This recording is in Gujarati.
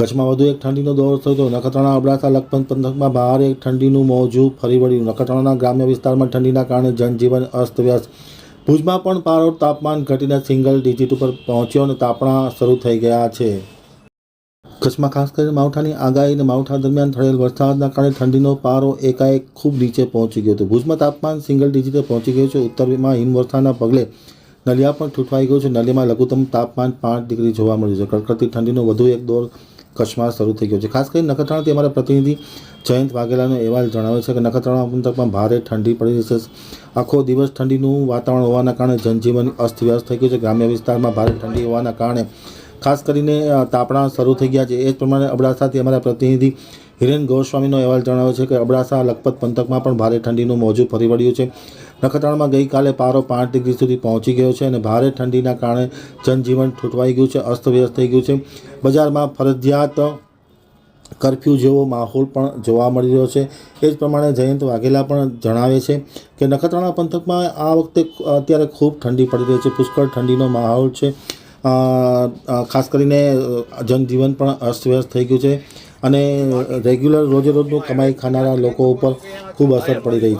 કચ્છમાં વધુ એક ઠંડીનો દોર થયો હતો. નખત્રાણા, અબડાસા, લખપત પંથકમાં ભારે ઠંડીનું મોજું ફરી વળ્યું. નખત્રાણાના ગ્રામ્ય વિસ્તારમાં ઠંડીના કારણે જનજીવન અસ્તવ્યસ્ત. ભુજમાં પણ પારો તાપમાન ઘટીને સિંગલ ડિજિટ ઉપર પહોંચ્યો અને તાપણા શરૂ થઈ ગયા છે. કચ્છમાં ખાસ કરીને માવઠાની આગાહી અને માવઠા દરમિયાન થયેલ વરસાદના કારણે ઠંડીનો પારો એકાએક ખૂબ નીચે પહોંચી ગયો હતો. ભુજમાં તાપમાન સિંગલ ડિજિટે પહોંચી ગયું છે. ઉત્તરમાં હિમવર્ષાના પગલે નલિયા પણ ઠૂંઠવાઈ ગયું છે. નલિયામાં લઘુત્તમ તાપમાન પાંચ ડિગ્રી જોવા મળ્યું છે. કડકડતી ઠંડીનો વધુ એક દોર કચ્છમાં શરૂ થઈ ગયો છે. ખાસ કરીને નખત્રાણાથી અમારા પ્રતિનિધિ જયંત વાઘેલાનો અહેવાલ જણાવે છે કે નખત્રાણા પંથકમાં ભારે ઠંડી પડી છે. આખો દિવસ ઠંડીનું વાતાવરણ હોવાના કારણે જનજીવન અસ્તવ્યસ્ત થઈ ગયું છે. ગ્રામ્ય વિસ્તારમાં ભારે ઠંડી હોવાના કારણે ખાસ કરીને તાપણા શરૂ થઈ ગયા છે. એ જ પ્રમાણે અબડાસાથી અમારા પ્રતિનિધિ હિરેન ગોસ્વામીનો અહેવાલ જણાવે છે કે અબડાસા લખપત પંથકમાં પણ ભારે ઠંડીનું મોજું ફરી વળ્યું છે. નખત્રાણામાં ગઈકાલે પારો પાંચ ડિગ્રી સુધી પહોંચી ગયો છે અને ભારે ઠંડીના કારણે જનજીવન ઠૂંટવાઈ ગયું છે, અસ્તવ્યસ્ત થઈ ગયું છે. બજારમાં ફરજિયાત કરફ્યુ જેવો માહોલ પણ જોવા મળી રહ્યો છે. એ જ પ્રમાણે જયંત વાઘેલા પણ જણાવે છે કે નખત્રાણા પંથકમાં આ વખતે અત્યારે ખૂબ ઠંડી પડી રહી છે, પુષ્કળ ઠંડીનો માહોલ છે. ખાસ કરીને જનજીવન પણ અસ્તવ્યસ્ત થઈ ગયું છે. અને રેગ્યુલર રોજે રોજનું કમાઈ ખાનારા લોકો ઉપર ખૂબ અસર પડી રહી છે.